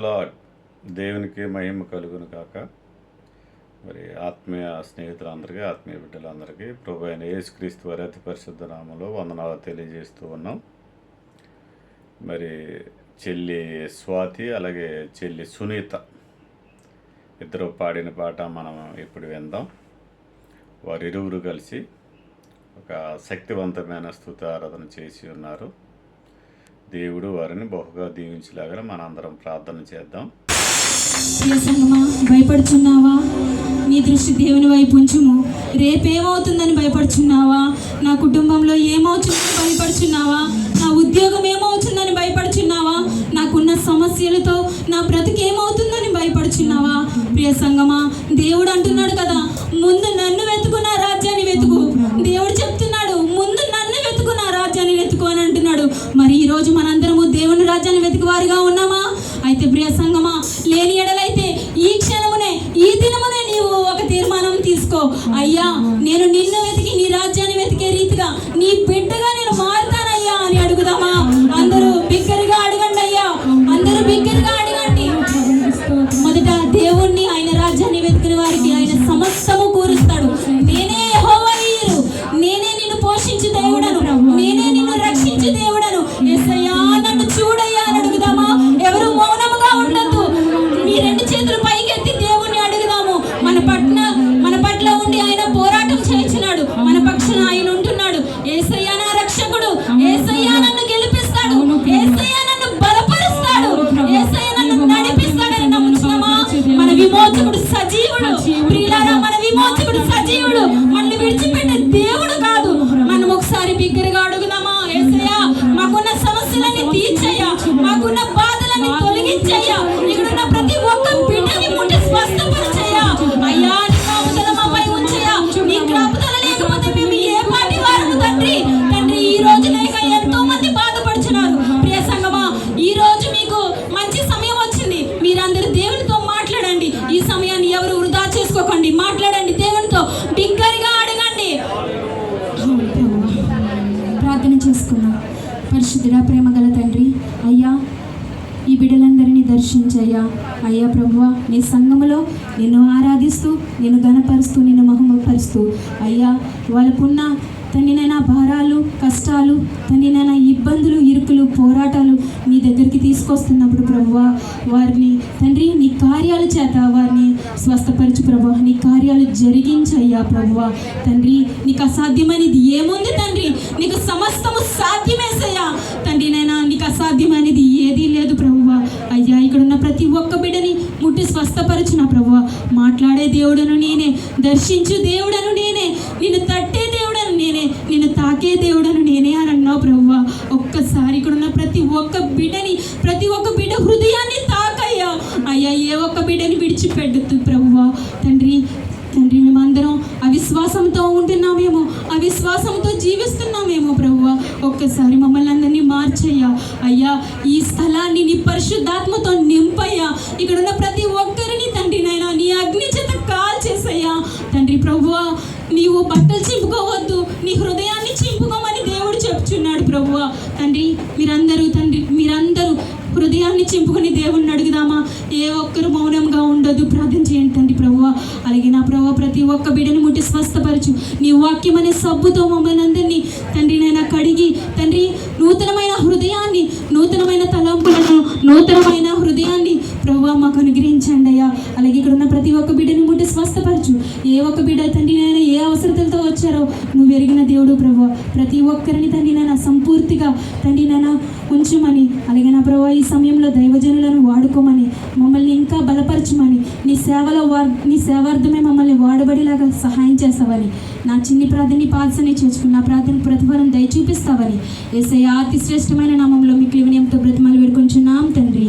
Lord దేవునికి మహిమ కలుగును కాక మరి ఆత్మీయ స్నేహితులందరికీ ఆత్మీయ బిడ్డలందరికీ ప్రభు అయిన యేసుక్రీస్తు వారి అతి పరిశుద్ధ నామంలో వందనాలు తెలియజేస్తూ ఉన్నాం. మరి చెల్లి స్వాతి అలాగే చెల్లి సునీత ఇద్దరు పాడిన పాట మనం ఇప్పుడు విందాం. వారిరువురు కలిసి ఒక శక్తివంతమైన స్థుతారాధన చేసి ఉన్నారు. దేవుడు వారిని బహుగా దీవించలాగా మనందరం ప్రార్థన చేద్దాం. భయపడుచున్నావా? నీ దృష్టి దేవుని వైపు ఉంచుము. రేపేమవుతుందని భయపడుచున్నావా? నా కుటుంబంలో ఏమవుతుందని భయపడుచున్నావా? నా ఉద్యోగం ఏమవుతుందని భయపడుచున్నావా? నాకున్న సమస్యలతో నా బ్రతుకు ఏమవుతుందని భయపడుచున్నావా? ప్రియ సంగమా దేవుడు అంటున్నాడు కదా రాజ్యాన్ని వెతికివారుగా వారిగా ఉన్నామా? అయితే ప్రియ సంగమా లేని ఎడలైతే ఈ క్షణమునే ఈ దినమునే నీవు ఒక తీర్మానం తీసుకో. అయ్యా నేను నిన్ను వెతికి నీ రాజ్యాన్ని వెతికే రీతిగా నీ విమోచకుడు సజీవుడు. మనల్ని విడిచిపెట్టే దేవుడు కాదు. మనం ఒకసారి బిగ్గరగా అడుగుదామా? ఏసయ్యా మాకున్న సమస్యలన్నీ తీర్చయ్యా. మాకున్న చేసుకున్నాం. చేసుకుందాం ప్రేమ గల తండ్రి అయ్యా ఈ బిడ్డలందరినీ దర్శించయ్యా. అయ్యా ప్రభువ నీ సంఘములో నిన్ను ఆరాధిస్తూ నిన్ను గణపరుస్తూ నిన్ను మహిమపరుస్తూ. అయ్యా వాళ్ళకున్న తండ్రినైనా భారాలు కష్టాలు తండ్రినైనా ఇబ్బందులు ఇరుకులు పోరాటాలు నీ దగ్గరికి తీసుకొస్తున్నప్పుడు ప్రభువ వారిని తండ్రి నీ కార్యాల చేత వారిని స్వస్థపరచు ప్రభు నీ కార్యాలు జరిగించయ్యా ప్రభువ తండ్రి నీకు అసాధ్యమైనది ఏముంది తండ్రి? నీకు సమస్తము సాధ్యమేసయ్యా. తండ్రి నైనా నీకు అసాధ్యమైనది ఏదీ లేదు ప్రభువ అయ్యా ఇక్కడ ఉన్న ప్రతి ఒక్క బిడ్డని ముట్టి స్వస్థపరచున ప్రభువ మాట్లాడే దేవుడను నేనే దర్శించు దేవుడను నేనే. నిన్ను తట్టే నేనే నిన్ను తాకే దేవుడను నేనే అని అన్నావు ప్రభువ ఒక్కసారి ఇక్కడ ఉన్న ప్రతి ఒక్క బిడ్డని ప్రతి ఒక్క బిడ్డ హృదయాన్ని తాకయ్యా. అయ్యా ఏ ఒక్క బిడ్డని విడిచిపెట్టద్దు ప్రభువ తండ్రి తండ్రి మేమందరం అవిశ్వాసంతో ఉంటున్నామేమో. అవిశ్వాసంతో జీవిస్తున్నామేమో ప్రభువ ఒక్కసారి మమ్మల్ని అందరినీ మార్చయ్యా. అయ్యా ఈ స్థలాన్ని నీ పరిశుద్ధాత్మతో నింపయ్యా. ఇక్కడున్న ప్రతి ఒక్కరిని తండ్రి నాయన నీ అగ్ని చేత కాల్ చేసయ్యా తండ్రి ప్రభువ నీవు బట్టలు చింపుకోవద్దు నీ హృదయాన్ని చింపుకోమని దేవుడు చెప్తున్నాడు ప్రభువ. తండ్రి మీరందరూ తండ్రి మీరందరూ హృదయాన్ని చింపుకొని దేవుణ్ణి అడుగుదామా? ఏ ఒక్కరు మౌనంగా ఉండదు ప్రార్థన చేయండి తండ్రి ప్రభువ. అలాగే నా ప్రభు ప్రతి ఒక్క బిడ్డని ముట్టి స్వస్థపరచు. నీ వాక్యం అనే సబ్బుతో మమ్మల్ని అందరినీ తండ్రి నైనా కడిగి తండ్రి నూతనమైన హృదయాన్ని నూతనమైన తలంపులను నూతనమైన హృదయాన్ని ప్రభు మాకు అనుగ్రహించండి అయ్యా. అలాగే ఇక్కడ ఉన్న ప్రతి ఒక్క బిడ్డని ముట్టి స్వస్థపరచు. ఏ ఒక్క బిడ్డ తండ్రి నైనా ఏ అవసరతలతో వచ్చారో నువ్వు ఎరిగిన దేవుడు ప్రభు. ప్రతి ఒక్కరిని తండ్రి నాన్న సంపూర్తిగా తండ్రి నాన్న ఉంచమని అలాగే నా ప్రభు ఈ సమయంలో దైవజనులను వాడుకోమని మమ్మల్ని ఇంకా బలపరచమని నీ సేవలో వార్ నీ సేవార్థమే మమ్మల్ని వాడబడిలాగా సహాయం చేస్తావని నా చిన్ని ప్రార్థన పాదసని నా ప్రార్థన ప్రతిఫలం దయ చూపిస్తావని ఏసయ్య అతి శ్రేష్టమైన నామంలో మీకు వినయంతో బ్రతిమాలు వేడుకొంచున్నాం తండ్రి.